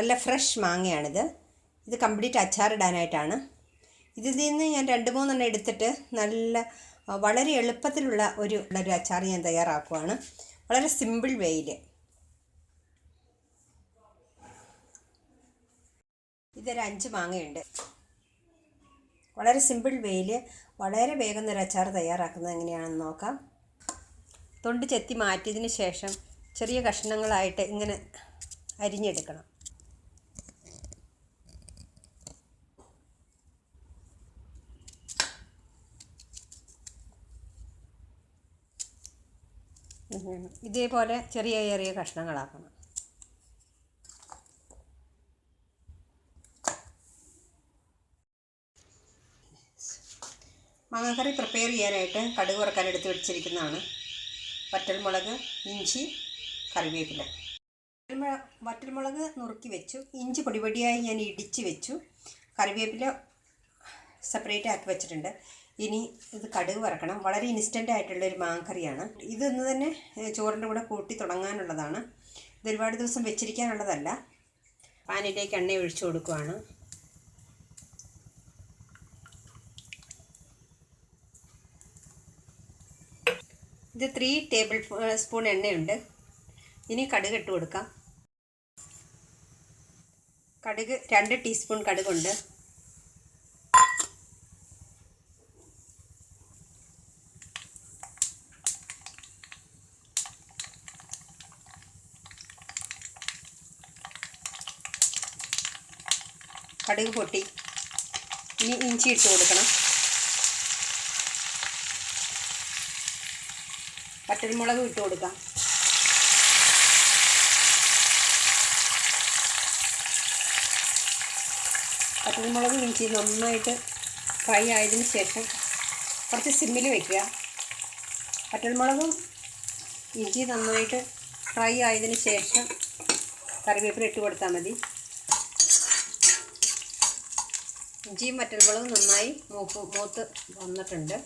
നല്ല ഫ്രഷ് മാങ്ങയാണിത്. ഇത് കംപ്ലീറ്റ് അച്ചാറിടാനായിട്ടാണ് ഇതിൽ നിന്ന് ഞാൻ രണ്ട് മൂന്നെണ്ണം എടുത്തിട്ട് നല്ല വളരെ എളുപ്പത്തിലുള്ള ഒരു ഒരു അച്ചാർ ഞാൻ തയ്യാറാക്കുവാണ്. വളരെ സിമ്പിൾ വേയിൽ ഇതൊരു അഞ്ച് മാങ്ങയുണ്ട്. വളരെ സിമ്പിൾ വേയിൽ വളരെ വേഗം ഒരു അച്ചാർ തയ്യാറാക്കുന്നത് എങ്ങനെയാണെന്ന് നോക്കാം. തൊണ്ട് ചെത്തി മാറ്റിയതിന് ശേഷം ചെറിയ കഷ്ണങ്ങളായിട്ട് ഇങ്ങനെ അരിഞ്ഞെടുക്കണം. ഇതേപോലെ ചെറിയ ചെറിയ കഷ്ണങ്ങളാക്കണം. മാങ്ങാക്കറി പ്രിപ്പയർ ചെയ്യാനായിട്ട് കടുക് വറക്കാൻ എടുത്ത് വെച്ചിരിക്കുന്നതാണ്. വറ്റൽമുളക് ഇഞ്ചി കറിവേപ്പില. വറ്റൽമുള- വറ്റൽമുളക് നുറുക്കി വെച്ചു. ഇഞ്ചി പൊടിപൊടിയായി ഞാൻ ഇടിച്ച് വെച്ചു. കറിവേപ്പില സെപ്പറേറ്റ് ആക്കി വെച്ചിട്ടുണ്ട്. ഇനി ഇത് കടുക് വറക്കണം. വളരെ ഇൻസ്റ്റന്റ് ആയിട്ടുള്ള ഒരു മാങ്ങക്കറിയാണ് ഇത് ഇന്ന് തന്നെ ചോറിന്റെ കൂടെ കൂട്ടി തുടങ്ങാനുള്ളതാണ്. ഇത് ഒരുപാട് ദിവസം വെച്ചിരിക്കാനുള്ളതല്ല. പാനിലേക്ക് എണ്ണ ഒഴിച്ചു കൊടുക്കുവാണ്. ഇത് ത്രീ ടേബിൾ സ്പൂൺ എണ്ണയുണ്ട്. ഇനി കടുക് ഇട്ട് കൊടുക്കാം. കടുക് രണ്ട് ടീസ്പൂൺ കടുകുണ്ട്. കടുക് പൊട്ടി. ഇനി ഇഞ്ചി ഇട്ട് കൊടുക്കണം. വറ്റൽമുളക് ഇട്ട് കൊടുക്കാം. വറ്റൽമുളക് ഇഞ്ചി നന്നായിട്ട് ഫ്രൈ ആയതിന് ശേഷം കുറച്ച് സിമ്മിൽ വെക്കുക. പച്ചരിമുളകും ഇഞ്ചി നന്നായിട്ട് ഫ്രൈ ആയതിന് ശേഷം കറിവേപ്പില ഇട്ട് കൊടുത്താൽ മതി. ഇഞ്ചിയും വറ്റൽമുളകും നന്നായി മൂപ്പ് മൂത്ത് വന്നിട്ടുണ്ട്.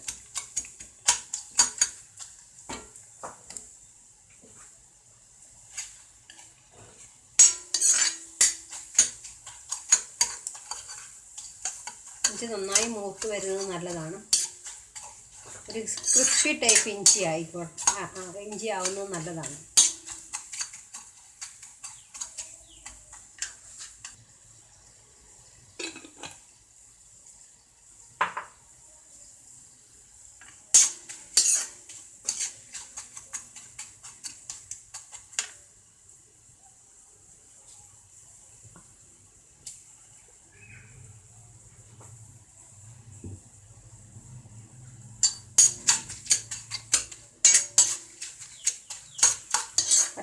ഇഞ്ചി നന്നായി മൂത്ത് വരുന്നത് നല്ലതാണ്. ഒരു ക്രിസ്പി ടൈപ്പ് ഇഞ്ചി ആയിക്കോട്ടെ ഇഞ്ചി ആവുന്നത് നല്ലതാണ്.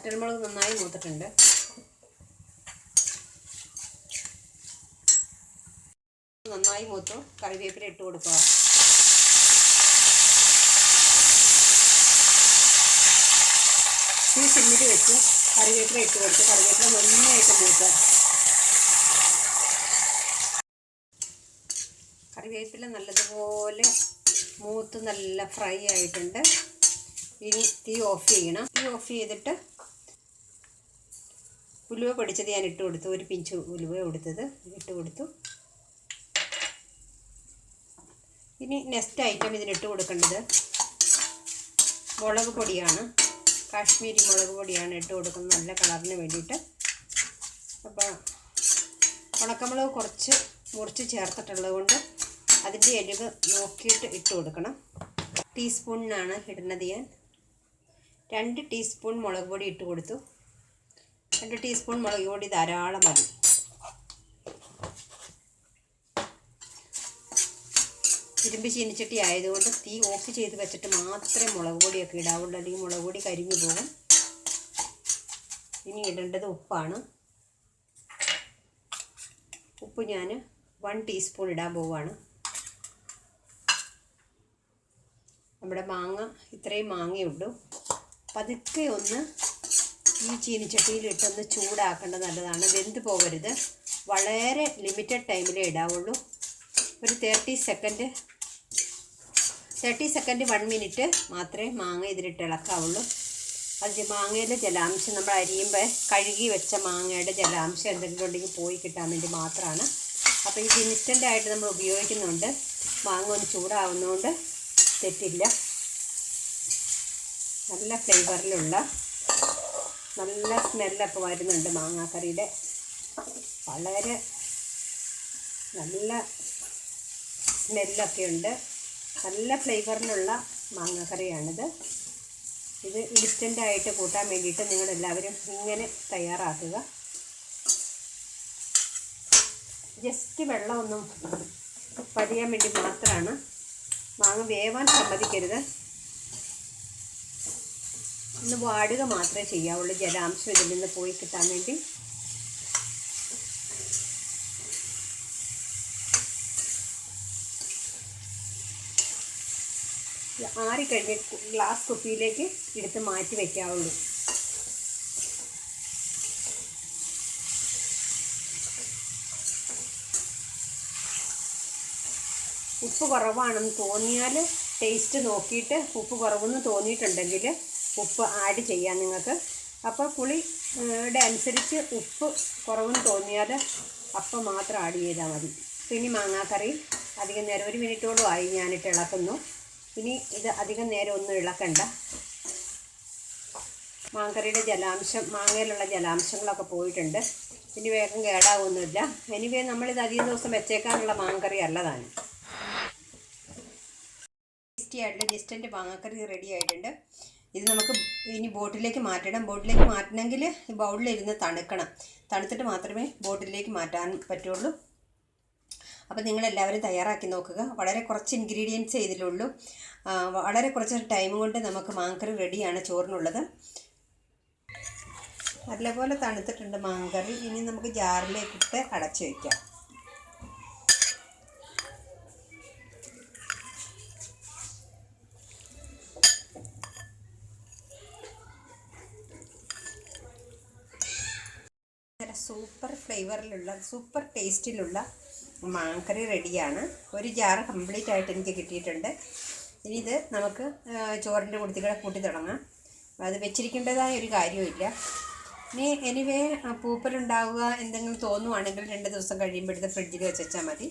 വറ്റൽമുളക് നന്നായി മൂത്തിട്ടുണ്ട്. നന്നായി മൂത്തു. കറിവേപ്പില ഇട്ട് കൊടുക്കുക. ഈ സിമ്മിൽ വെച്ച് കറിവേപ്പില ഇട്ട് കൊടുത്ത് കറിവേപ്പില നന്നായിട്ട് മൂത്ത. കറിവേപ്പില നല്ലതുപോലെ മൂത്ത് നല്ല ഫ്രൈ ആയിട്ടുണ്ട്. ഇനി തീ ഓഫ് ചെയ്യണം. തീ ഓഫ് ചെയ്തിട്ട് ഉലുവ പൊടിച്ചത് ഞാൻ ഇട്ട് കൊടുത്തു. ഒരു പിഞ്ച് ഉലുവ കൊടുത്തത് ഇട്ട് കൊടുത്തു. ഇനി നെക്സ്റ്റ് ഐറ്റം ഇതിനിട്ട് കൊടുക്കേണ്ടത് മുളക് പൊടിയാണ്. കാശ്മീരി മുളക് പൊടിയാണ് ഇട്ട് കൊടുക്കുന്നത്. നല്ല കളറിന് വേണ്ടിയിട്ട്. അപ്പോൾ ഉണക്കമുളക് കുറച്ച് മുറിച്ച് ചേർത്തിട്ടുള്ളത് കൊണ്ട് അതിന്റെ എരിവ് നോക്കിയിട്ട് ഇട്ട് കൊടുക്കണം. ടീസ്പൂണിനാണ് ഇടുന്നത് ഞാൻ. രണ്ട് ടീസ്പൂൺ മുളക് പൊടി ഇട്ട് കൊടുത്തു. രണ്ട് ടീസ്പൂൺ മുളക് പൊടി ധാരാളം മതി. ഇരുമ്പ് ചീനിച്ചട്ടി ആയതുകൊണ്ട് തീ ഓഫ് ചെയ്ത് വെച്ചിട്ട് മാത്രമേ മുളക് പൊടിയൊക്കെ ഇടാവുള്ളൂ. അല്ലെങ്കിൽ മുളക് പൊടി കരിഞ്ഞു പോകും. ഇനി ഇടേണ്ടത് ഉപ്പാണ്. ഉപ്പ് ഞാൻ വൺ ടീസ്പൂൺ ഇടാൻ പോവുകയാണ് നമ്മുടെ മാങ്ങ ഇത്രയും മാങ്ങയുള്ളൂ. പതുക്കെ ഒന്ന് ഈ ചീനിച്ചട്ടിയിലിട്ടൊന്ന് ചൂടാക്കേണ്ടത് നല്ലതാണ്. വെന്ത് പോകരുത്. വളരെ ലിമിറ്റഡ് ടൈമിലേ ഇടാവുള്ളൂ. ഒരു thirty second thirty second one minute മാത്രമേ മാങ്ങ ഇതിലിട്ട് ഇളക്കാവുള്ളൂ. അത് മാങ്ങയുടെ ജലാംശം നമ്മൾ അരിയുമ്പോൾ കഴുകി വെച്ച മാങ്ങയുടെ ജലാംശം എന്തെങ്കിലും ഉണ്ടെങ്കിൽ പോയി കിട്ടാൻ വേണ്ടി മാത്രമാണ്. അപ്പോൾ ഇത് ഇൻസ്റ്റന്റ് ആയിട്ട് നമ്മൾ ഉപയോഗിക്കുന്നുണ്ട്. മാങ്ങ ഒന്ന് ചൂടാവുന്നതുകൊണ്ട് തെറ്റില്ല. നല്ല ഫ്ലേവറിലുള്ള നല്ല സ്മെല്ലൊക്കെ വരുന്നുണ്ട് മാങ്ങാക്കറിയുടെ. വളരെ നല്ല സ്മെല്ലൊക്കെ ഉണ്ട്. നല്ല ഫ്ലേവറിലുള്ള മാങ്ങാക്കറിയാണിത്. ഇത് ഇൻസ്റ്റന്റായിട്ട് കൂട്ടാൻ വേണ്ടിയിട്ട് നിങ്ങളെല്ലാവരും ഇങ്ങനെ തയ്യാറാക്കുക. ജസ്റ്റ് വെള്ളമൊന്നും പതിയാൻ വേണ്ടി മാത്രമാണ്. മാങ്ങ വേവാൻ സമ്മതിക്കരുത്. ഒന്ന് വാടുക മാത്രമേ ചെയ്യാവുള്ളൂ. ജലാംശം ഇതിൽ നിന്ന് പോയി കിട്ടാൻ വേണ്ടി. ആറിക്കഴിഞ്ഞ് ഗ്ലാസ് കുപ്പിയിലേക്ക് എടുത്ത് മാറ്റി വയ്ക്കാവുള്ളൂ ഉപ്പ് കുറവാണെന്ന് തോന്നിയാൽ ടേസ്റ്റ് നോക്കിയിട്ട് ഉപ്പ് കുറവെന്ന് തോന്നിയിട്ടുണ്ടെങ്കിൽ ഉപ്പ് ആഡ് ചെയ്യാം നിങ്ങൾക്ക്. അപ്പോൾ പുളിയുടെ അനുസരിച്ച് ഉപ്പ് കുറവെന്ന് തോന്നിയാൽ അപ്പം മാത്രം ആഡ് ചെയ്താൽ മതി. പിന്നെ മാങ്ങാക്കറി അധികം നേരം ഒരു മിനിറ്റോളം ആയി ഞാനിട്ട് ഇളക്കുന്നു. ഇനി ഇത് അധികം നേരം ഒന്നും ഇളക്കണ്ട. മാങ്ങക്കറിയുടെ ജലാംശം മാങ്ങയിലുള്ള ജലാംശങ്ങളൊക്കെ പോയിട്ടുണ്ട്. ഇനി വേഗം കേടാവൊന്നുമില്ല എനിവേ നമ്മളിത് അധികം ദിവസം വെച്ചേക്കാനുള്ള മാങ്ങക്കറി അല്ലതാണ്. ടേസ്റ്റി ആയിട്ടുള്ള ജിസ്റ്റന്റെ മാങ്ങക്കറി റെഡി ആയിട്ടുണ്ട്. ഇത് നമുക്ക് ഇനി ബോട്ടിലേക്ക് മാറ്റണം ബോട്ടിലേക്ക് മാറ്റണമെങ്കിൽ ബൗളിലിരുന്ന് തണുക്കണം. തണുത്തിട്ട് മാത്രമേ ബോട്ടിലേക്ക് മാറ്റാൻ പറ്റുള്ളൂ. അപ്പോൾ നിങ്ങളെല്ലാവരും തയ്യാറാക്കി നോക്കുക. വളരെ കുറച്ച് ഇൻഗ്രീഡിയൻസ് ഇതിലുള്ളൂ. വളരെ കുറച്ച് ടൈം കൊണ്ട് നമുക്ക് മാങ്കറി റെഡിയാണ് ചോറിനുള്ളത്. നല്ലപോലെ തണുത്തിട്ടുണ്ട് മാങ്കറി. ഇനി നമുക്ക് ജാറിലേക്കിട്ട് അടച്ചു വയ്ക്കാം സൂപ്പർ ഫ്ലേവറിലുള്ള സൂപ്പർ ടേസ്റ്റിലുള്ള മാങ്കറി റെഡിയാണ്. ഒരു ജാറ് കംപ്ലീറ്റ് ആയിട്ട് എനിക്ക് കിട്ടിയിട്ടുണ്ട്. ഇനി ഇത് നമുക്ക് ചോറിന്റെ കൂടെ കൂട്ടി തുടങ്ങാം. അത് വെച്ചിരിക്കേണ്ടതായ ഒരു കാര്യമില്ല ഇനി എനിവേ പൂപ്പലുണ്ടാവുക എന്തെങ്കിലും തോന്നുവാണെങ്കിൽ രണ്ട് ദിവസം കഴിയുമ്പോഴത്തെ ഫ്രിഡ്ജിൽ വെച്ചാൽ മതി.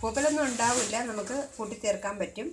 പൂപ്പലൊന്നും ഉണ്ടാവില്ല. നമുക്ക് കൂട്ടിത്തീർക്കാൻ പറ്റും.